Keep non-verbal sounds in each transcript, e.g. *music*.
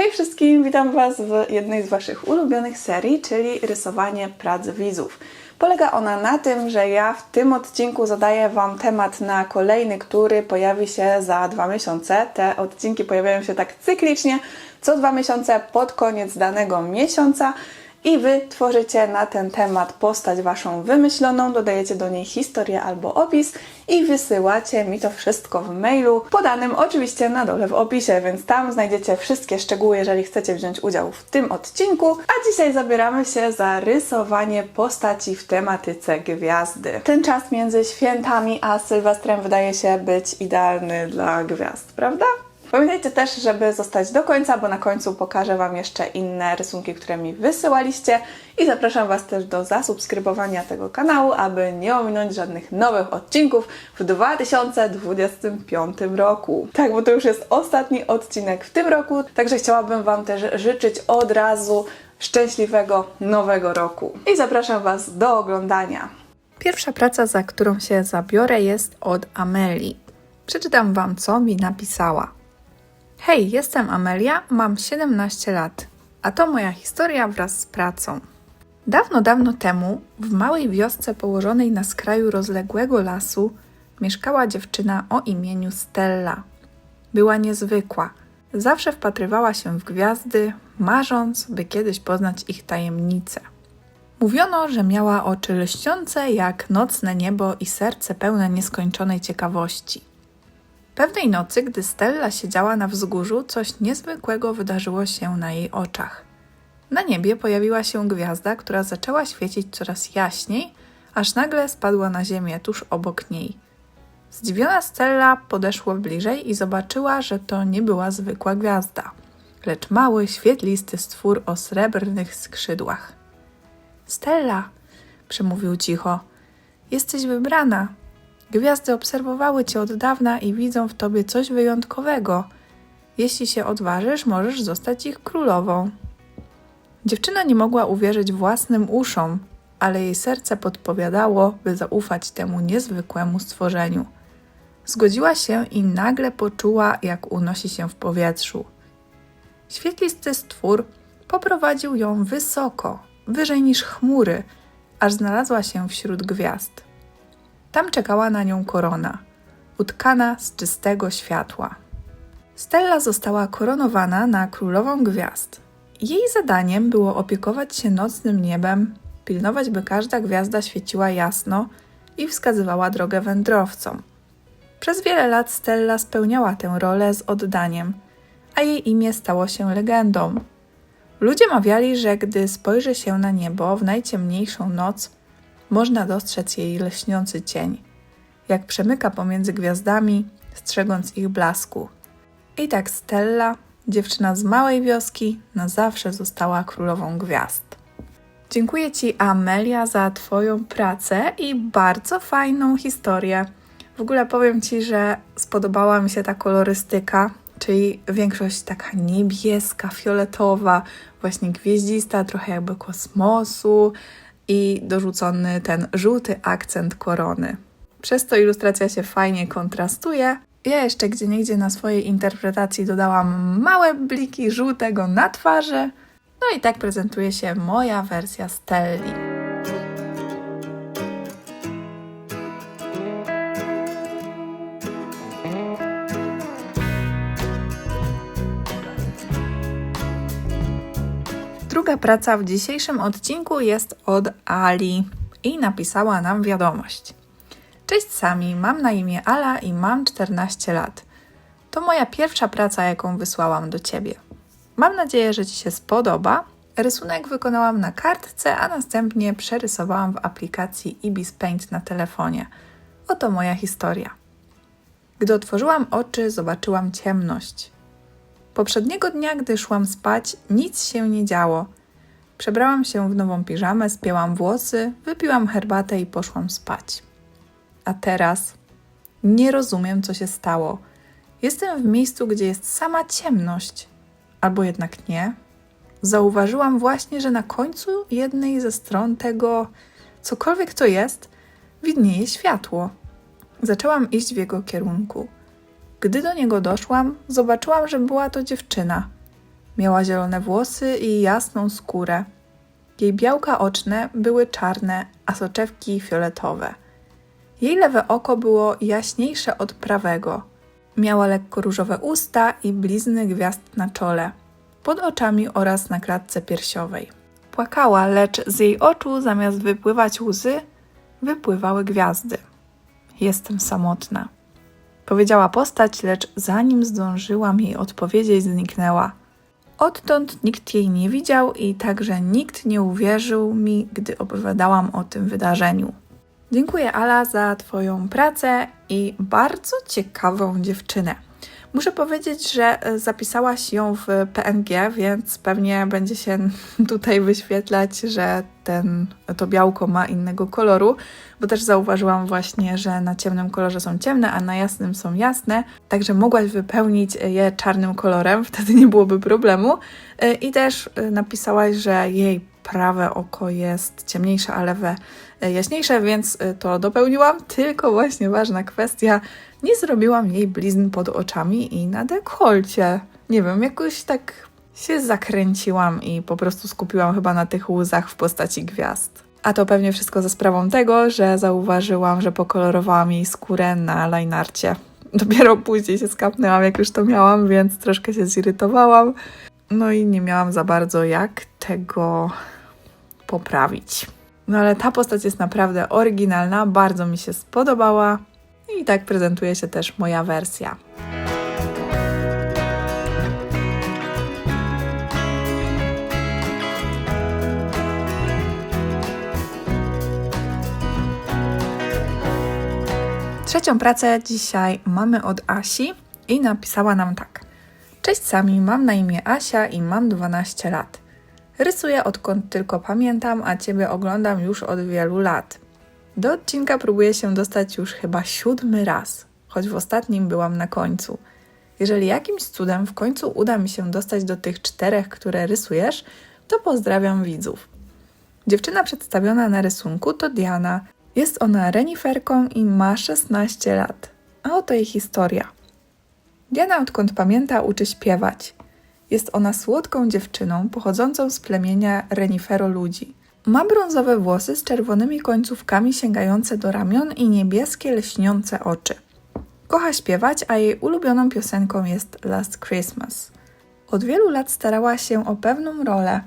Hej wszystkim, witam Was w jednej z Waszych ulubionych serii, czyli rysowanie prac widzów. Polega ona na tym, że ja w tym odcinku zadaję Wam temat na kolejny, który pojawi się za dwa miesiące. Te odcinki pojawiają się tak cyklicznie, co dwa miesiące pod koniec danego miesiąca. I Wy tworzycie na ten temat postać Waszą wymyśloną, dodajecie do niej historię albo opis i wysyłacie mi to wszystko w mailu, podanym oczywiście na dole w opisie, więc tam znajdziecie wszystkie szczegóły, jeżeli chcecie wziąć udział w tym odcinku. A dzisiaj zabieramy się za rysowanie postaci w tematyce gwiazdy. Ten czas między świętami a Sylwestrem wydaje się być idealny dla gwiazd, prawda? Pamiętajcie też, żeby zostać do końca, bo na końcu pokażę Wam jeszcze inne rysunki, które mi wysyłaliście i zapraszam Was też do zasubskrybowania tego kanału, aby nie ominąć żadnych nowych odcinków w 2025 roku. Tak, bo to już jest ostatni odcinek w tym roku, także chciałabym Wam też życzyć od razu szczęśliwego nowego roku. I zapraszam Was do oglądania. Pierwsza praca, za którą się zabiorę, jest od Amelii. Przeczytam Wam, co mi napisała. Hej, jestem Amelia, mam 17 lat, a to moja historia wraz z pracą. Dawno, dawno temu, w małej wiosce położonej na skraju rozległego lasu, mieszkała dziewczyna o imieniu Stella. Była niezwykła. Zawsze wpatrywała się w gwiazdy, marząc, by kiedyś poznać ich tajemnice. Mówiono, że miała oczy lśniące jak nocne niebo i serce pełne nieskończonej ciekawości. Pewnej nocy, gdy Stella siedziała na wzgórzu, coś niezwykłego wydarzyło się na jej oczach. Na niebie pojawiła się gwiazda, która zaczęła świecić coraz jaśniej, aż nagle spadła na ziemię tuż obok niej. Zdziwiona Stella podeszła bliżej i zobaczyła, że to nie była zwykła gwiazda, lecz mały, świetlisty stwór o srebrnych skrzydłach. Stella, przemówił cicho, jesteś wybrana, Gwiazdy obserwowały cię od dawna i widzą w tobie coś wyjątkowego. Jeśli się odważysz, możesz zostać ich królową. Dziewczyna nie mogła uwierzyć własnym uszom, ale jej serce podpowiadało, by zaufać temu niezwykłemu stworzeniu. Zgodziła się i nagle poczuła, jak unosi się w powietrzu. Świetlisty stwór poprowadził ją wysoko, wyżej niż chmury, aż znalazła się wśród gwiazd. Tam czekała na nią korona, utkana z czystego światła. Stella została koronowana na królową gwiazd. Jej zadaniem było opiekować się nocnym niebem, pilnować, by każda gwiazda świeciła jasno i wskazywała drogę wędrowcom. Przez wiele lat Stella spełniała tę rolę z oddaniem, a jej imię stało się legendą. Ludzie mawiali, że gdy spojrzy się na niebo w najciemniejszą noc, można dostrzec jej lśniący cień, jak przemyka pomiędzy gwiazdami, strzegąc ich blasku. I tak Stella, dziewczyna z małej wioski, na zawsze została królową gwiazd. Dziękuję Ci, Amelia, za Twoją pracę i bardzo fajną historię. W ogóle powiem Ci, że spodobała mi się ta kolorystyka, czyli większość taka niebieska, fioletowa, właśnie gwieździsta, trochę jakby kosmosu, i dorzucony ten żółty akcent korony. Przez to ilustracja się fajnie kontrastuje. Ja jeszcze gdzie niegdzie na swojej interpretacji dodałam małe bliki żółtego na twarzy. No i tak prezentuje się moja wersja Stelli. Druga praca w dzisiejszym odcinku jest od Ali i napisała nam wiadomość. Cześć Sami, mam na imię Ala i mam 14 lat. To moja pierwsza praca, jaką wysłałam do Ciebie. Mam nadzieję, że Ci się spodoba. Rysunek wykonałam na kartce, a następnie przerysowałam w aplikacji Ibis Paint na telefonie. Oto moja historia. Gdy otworzyłam oczy, zobaczyłam ciemność. Poprzedniego dnia, gdy szłam spać, nic się nie działo. Przebrałam się w nową piżamę, spięłam włosy, wypiłam herbatę i poszłam spać. A teraz nie rozumiem, co się stało. Jestem w miejscu, gdzie jest sama ciemność, albo jednak nie. Zauważyłam właśnie, że na końcu jednej ze stron tego, cokolwiek to jest, widnieje światło. Zaczęłam iść w jego kierunku. Gdy do niego doszłam, zobaczyłam, że była to dziewczyna. Miała zielone włosy i jasną skórę. Jej białka oczne były czarne, a soczewki fioletowe. Jej lewe oko było jaśniejsze od prawego. Miała lekko różowe usta i blizny gwiazd na czole, pod oczami oraz na klatce piersiowej. Płakała, lecz z jej oczu zamiast wypływać łzy, wypływały gwiazdy. Jestem samotna. Powiedziała postać, lecz zanim zdążyłam jej odpowiedzieć, zniknęła. Odtąd nikt jej nie widział i także nikt nie uwierzył mi, gdy opowiadałam o tym wydarzeniu. Dziękuję Ala za Twoją pracę i bardzo ciekawą dziewczynę. Muszę powiedzieć, że e, zapisałaś ją w PNG, więc pewnie będzie się *laughs* tutaj wyświetlać, że ten, to białko ma innego koloru, bo też zauważyłam właśnie, że na ciemnym kolorze są ciemne, a na jasnym są jasne, także mogłaś wypełnić je czarnym kolorem, *laughs* wtedy nie byłoby problemu. E, I też e, napisałaś, że jej prawe oko jest ciemniejsze, a lewe jaśniejsze, więc to dopełniłam. Tylko właśnie ważna kwestia, nie zrobiłam jej blizn pod oczami i na dekolcie. Nie wiem, jakoś tak się zakręciłam i po prostu skupiłam chyba na tych łzach w postaci gwiazd. A to pewnie wszystko ze sprawą tego, że zauważyłam, że pokolorowałam jej skórę na lajnarcie. Dopiero później się skapnęłam, jak już to miałam, więc troszkę się zirytowałam. No i nie miałam za bardzo jak tego poprawić. No ale ta postać jest naprawdę oryginalna, bardzo mi się spodobała. I tak prezentuje się też moja wersja. Trzecią pracę dzisiaj mamy od Asi i napisała nam tak. Cześć sami, mam na imię Asia i mam 12 lat. Rysuję odkąd tylko pamiętam, a Ciebie oglądam już od wielu lat. Do odcinka próbuję się dostać już chyba siódmy raz, choć w ostatnim byłam na końcu. Jeżeli jakimś cudem w końcu uda mi się dostać do tych czterech, które rysujesz, to pozdrawiam widzów. Dziewczyna przedstawiona na rysunku to Diana. Jest ona reniferką i ma 16 lat. A oto jej historia. Diana odkąd pamięta uczy śpiewać. Jest ona słodką dziewczyną pochodzącą z plemienia renifero ludzi. Ma brązowe włosy z czerwonymi końcówkami sięgające do ramion i niebieskie, lśniące oczy. Kocha śpiewać, a jej ulubioną piosenką jest Last Christmas. Od wielu lat starała się o pewną rolę.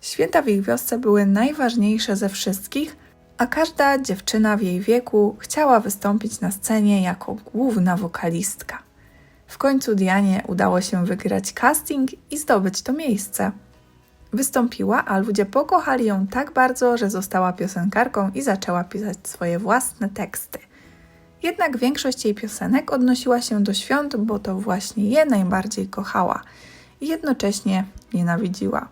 Święta w ich wiosce były najważniejsze ze wszystkich, a każda dziewczyna w jej wieku chciała wystąpić na scenie jako główna wokalistka. W końcu Dianie udało się wygrać casting i zdobyć to miejsce. Wystąpiła, a ludzie pokochali ją tak bardzo, że została piosenkarką i zaczęła pisać swoje własne teksty. Jednak większość jej piosenek odnosiła się do świąt, bo to właśnie je najbardziej kochała i jednocześnie nienawidziła.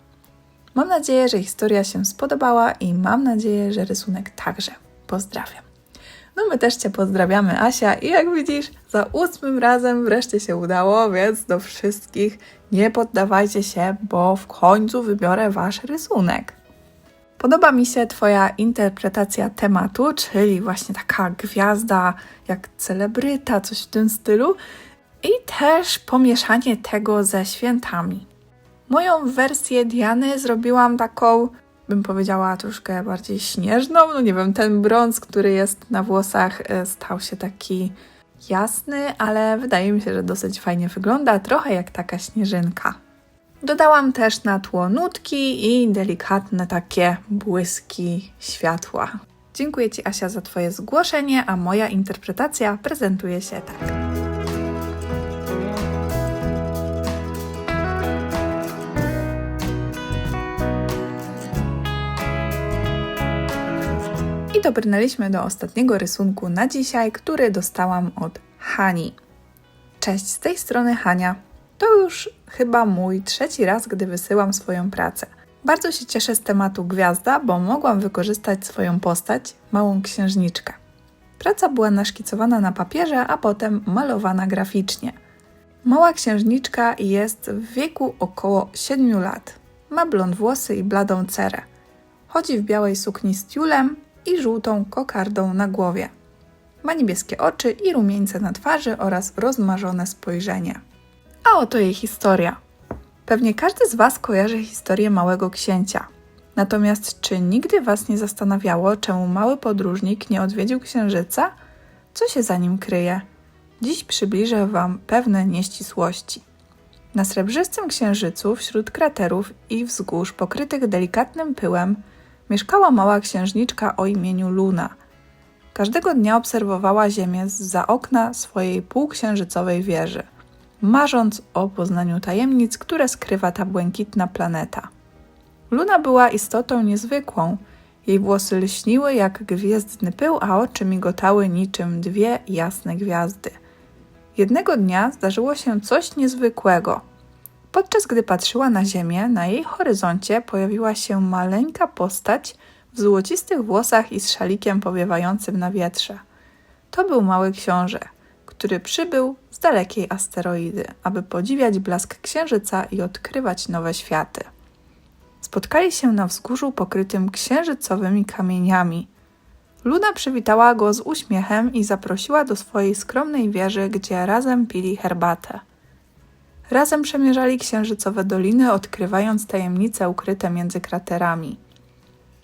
Mam nadzieję, że historia się spodobała i mam nadzieję, że rysunek także. Pozdrawiam. No my też Cię pozdrawiamy, Asia, i jak widzisz, za ósmym razem wreszcie się udało, więc do wszystkich nie poddawajcie się, bo w końcu wybiorę Wasz rysunek. Podoba mi się Twoja interpretacja tematu, czyli właśnie taka gwiazda jak celebryta, coś w tym stylu, i też pomieszanie tego ze świętami. Moją wersję Diany zrobiłam taką bym powiedziała, troszkę bardziej śnieżną. No nie wiem, ten brąz, który jest na włosach, e, stał się taki jasny, ale wydaje mi się, że dosyć fajnie wygląda, trochę jak taka śnieżynka. Dodałam też na tło nutki i delikatne takie błyski światła. Dziękuję Ci, Asia, za Twoje zgłoszenie, a moja interpretacja prezentuje się tak. I dobrnęliśmy do ostatniego rysunku na dzisiaj, który dostałam od Hani. Cześć, z tej strony Hania. To już chyba mój trzeci raz, gdy wysyłam swoją pracę. Bardzo się cieszę z tematu gwiazda, bo mogłam wykorzystać swoją postać, małą księżniczkę. Praca była naszkicowana na papierze, a potem malowana graficznie. Mała księżniczka jest w wieku około 7 lat. Ma blond włosy i bladą cerę. Chodzi w białej sukni z tiulem, i żółtą kokardą na głowie. Ma niebieskie oczy i rumieńce na twarzy oraz rozmarzone spojrzenie. A oto jej historia. Pewnie każdy z Was kojarzy historię Małego Księcia. Natomiast czy nigdy Was nie zastanawiało, czemu mały podróżnik nie odwiedził księżyca? Co się za nim kryje? Dziś przybliżę Wam pewne nieścisłości. Na srebrzystym księżycu, wśród kraterów i wzgórz pokrytych delikatnym pyłem, mieszkała mała księżniczka o imieniu Luna. Każdego dnia obserwowała Ziemię za okna swojej półksiężycowej wieży, marząc o poznaniu tajemnic, które skrywa ta błękitna planeta. Luna była istotą niezwykłą. Jej włosy lśniły jak gwiezdny pył, a oczy migotały niczym dwie jasne gwiazdy. Jednego dnia zdarzyło się coś niezwykłego. Podczas gdy patrzyła na ziemię, na jej horyzoncie pojawiła się maleńka postać w złocistych włosach i z szalikiem powiewającym na wietrze. To był mały książę, który przybył z dalekiej asteroidy, aby podziwiać blask księżyca i odkrywać nowe światy. Spotkali się na wzgórzu pokrytym księżycowymi kamieniami. Luna przywitała go z uśmiechem i zaprosiła do swojej skromnej wieży, gdzie razem pili herbatę. Razem przemierzali księżycowe doliny, odkrywając tajemnice ukryte między kraterami.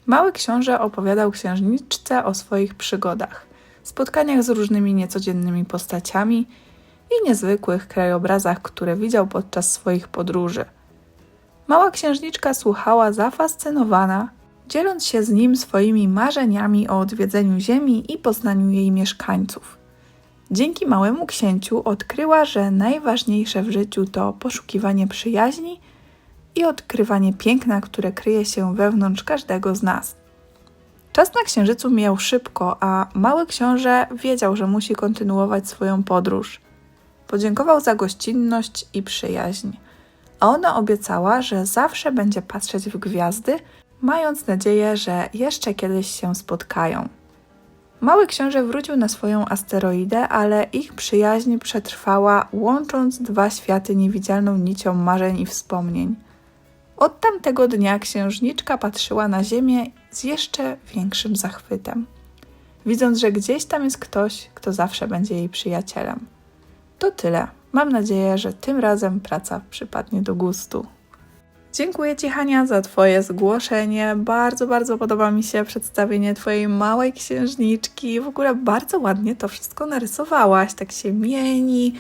Mały książę opowiadał księżniczce o swoich przygodach, spotkaniach z różnymi niecodziennymi postaciami i niezwykłych krajobrazach, które widział podczas swoich podróży. Mała księżniczka słuchała zafascynowana, dzieląc się z nim swoimi marzeniami o odwiedzeniu Ziemi i poznaniu jej mieszkańców. Dzięki małemu księciu odkryła, że najważniejsze w życiu to poszukiwanie przyjaźni i odkrywanie piękna, które kryje się wewnątrz każdego z nas. Czas na księżycu mijał szybko, a mały książę wiedział, że musi kontynuować swoją podróż. Podziękował za gościnność i przyjaźń, a ona obiecała, że zawsze będzie patrzeć w gwiazdy, mając nadzieję, że jeszcze kiedyś się spotkają. Mały książę wrócił na swoją asteroidę, ale ich przyjaźń przetrwała, łącząc dwa światy niewidzialną nicią marzeń i wspomnień. Od tamtego dnia księżniczka patrzyła na Ziemię z jeszcze większym zachwytem, widząc, że gdzieś tam jest ktoś, kto zawsze będzie jej przyjacielem. To tyle. Mam nadzieję, że tym razem praca przypadnie do gustu. Dziękuję Ci, Hania, za Twoje zgłoszenie. Bardzo, bardzo podoba mi się przedstawienie Twojej małej księżniczki. W ogóle bardzo ładnie to wszystko narysowałaś. Tak się mieni,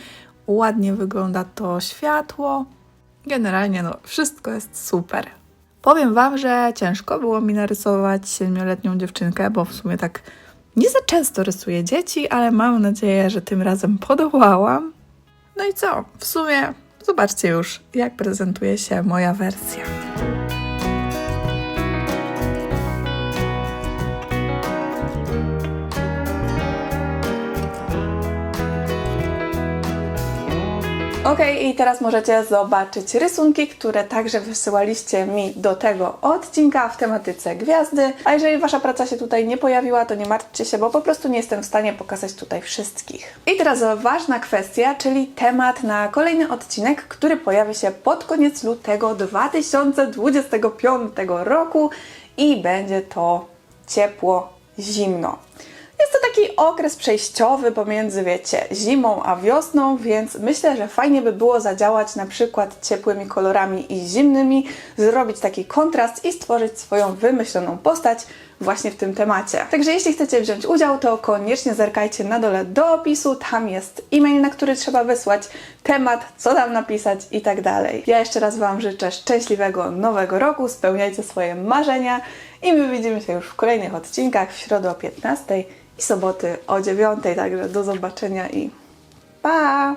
ładnie wygląda to światło. Generalnie, no, wszystko jest super. Powiem Wam, że ciężko było mi narysować siedmioletnią dziewczynkę, bo w sumie tak nie za często rysuję dzieci, ale mam nadzieję, że tym razem podołałam. No i co? W sumie zobaczcie już, jak prezentuje się moja wersja. Ok, i teraz możecie zobaczyć rysunki, które także wysyłaliście mi do tego odcinka w tematyce gwiazdy. A jeżeli Wasza praca się tutaj nie pojawiła, to nie martwcie się, bo po prostu nie jestem w stanie pokazać tutaj wszystkich. I teraz ważna kwestia, czyli temat na kolejny odcinek, który pojawi się pod koniec lutego 2025 roku i będzie to ciepło, zimno. Jest to taki okres przejściowy pomiędzy, wiecie, zimą a wiosną, więc myślę, że fajnie by było zadziałać na przykład ciepłymi kolorami i zimnymi, zrobić taki kontrast i stworzyć swoją wymyśloną postać właśnie w tym temacie. Także jeśli chcecie wziąć udział, to koniecznie zerkajcie na dole do opisu, tam jest e-mail, na który trzeba wysłać, temat, co tam napisać i tak dalej. Ja jeszcze raz Wam życzę szczęśliwego nowego roku, spełniajcie swoje marzenia i my widzimy się już w kolejnych odcinkach w środę o 15 i soboty o 9. Także do zobaczenia i pa!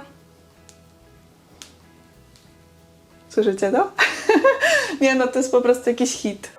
Słyszycie to? *laughs* Nie no, to jest po prostu jakiś hit.